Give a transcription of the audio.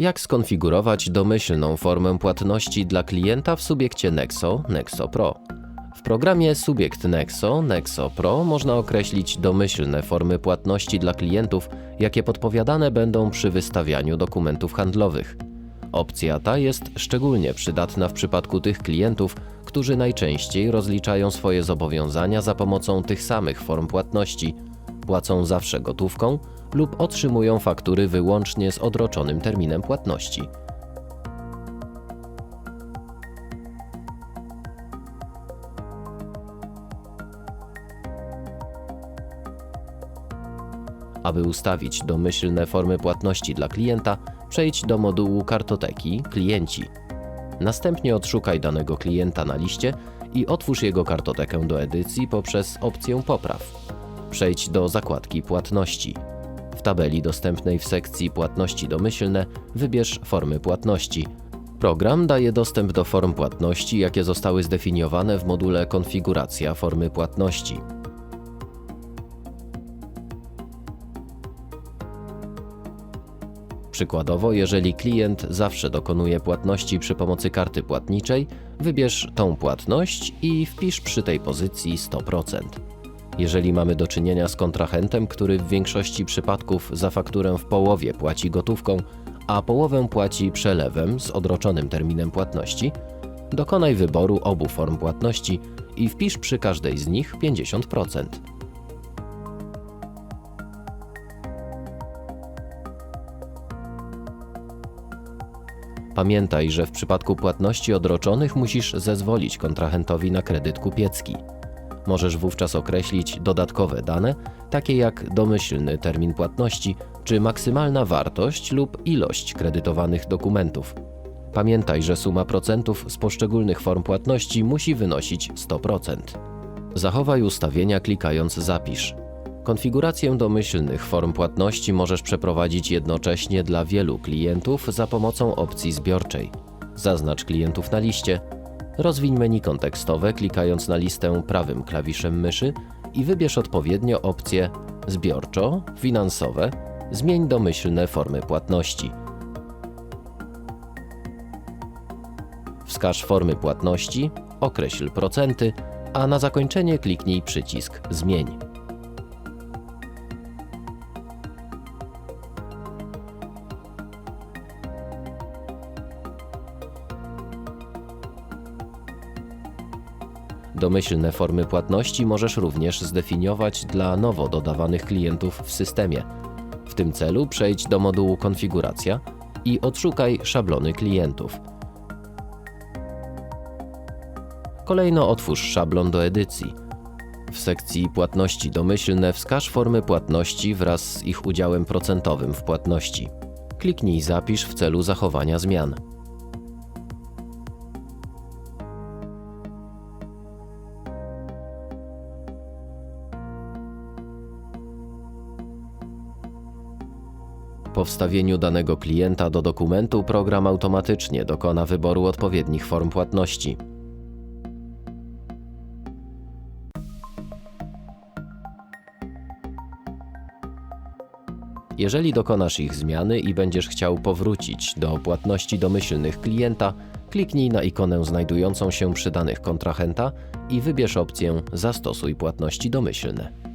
Jak skonfigurować domyślną formę płatności dla klienta w subiekcie Nexo Nexo Pro? W programie Subiekt Nexo Nexo Pro można określić domyślne formy płatności dla klientów, jakie podpowiadane będą przy wystawianiu dokumentów handlowych. Opcja ta jest szczególnie przydatna w przypadku tych klientów, którzy najczęściej rozliczają swoje zobowiązania za pomocą tych samych form płatności, płacą zawsze gotówką lub otrzymują faktury wyłącznie z odroczonym terminem płatności. Aby ustawić domyślne formy płatności dla klienta, przejdź do modułu Kartoteki Klienci. Następnie odszukaj danego klienta na liście i otwórz jego kartotekę do edycji poprzez opcję Popraw. Przejdź do zakładki Płatności. W tabeli dostępnej w sekcji Płatności domyślne wybierz formy płatności. Program daje dostęp do form płatności, jakie zostały zdefiniowane w module Konfiguracja formy płatności. Przykładowo, jeżeli klient zawsze dokonuje płatności przy pomocy karty płatniczej, wybierz tą płatność i wpisz przy tej pozycji 100%. Jeżeli mamy do czynienia z kontrahentem, który w większości przypadków za fakturę w połowie płaci gotówką, a połowę płaci przelewem z odroczonym terminem płatności, dokonaj wyboru obu form płatności i wpisz przy każdej z nich 50%. Pamiętaj, że w przypadku płatności odroczonych musisz zezwolić kontrahentowi na kredyt kupiecki. Możesz wówczas określić dodatkowe dane, takie jak domyślny termin płatności czy maksymalna wartość lub ilość kredytowanych dokumentów. Pamiętaj, że suma procentów z poszczególnych form płatności musi wynosić 100%. Zachowaj ustawienia klikając Zapisz. Konfigurację domyślnych form płatności możesz przeprowadzić jednocześnie dla wielu klientów za pomocą opcji zbiorczej. Zaznacz klientów na liście, rozwiń menu kontekstowe klikając na listę prawym klawiszem myszy i wybierz odpowiednio opcje zbiorczo, finansowe, zmień domyślne formy płatności. Wskaż formy płatności, określ procenty, a na zakończenie kliknij przycisk Zmień. Domyślne formy płatności możesz również zdefiniować dla nowo dodawanych klientów w systemie. W tym celu przejdź do modułu Konfiguracja i odszukaj szablony klientów. Kolejno otwórz szablon do edycji. W sekcji Płatności domyślne wskaż formy płatności wraz z ich udziałem procentowym w płatności. Kliknij Zapisz w celu zachowania zmian. Po wstawieniu danego klienta do dokumentu program automatycznie dokona wyboru odpowiednich form płatności. Jeżeli dokonasz ich zmiany i będziesz chciał powrócić do płatności domyślnych klienta, kliknij na ikonę znajdującą się przy danych kontrahenta i wybierz opcję Zastosuj płatności domyślne.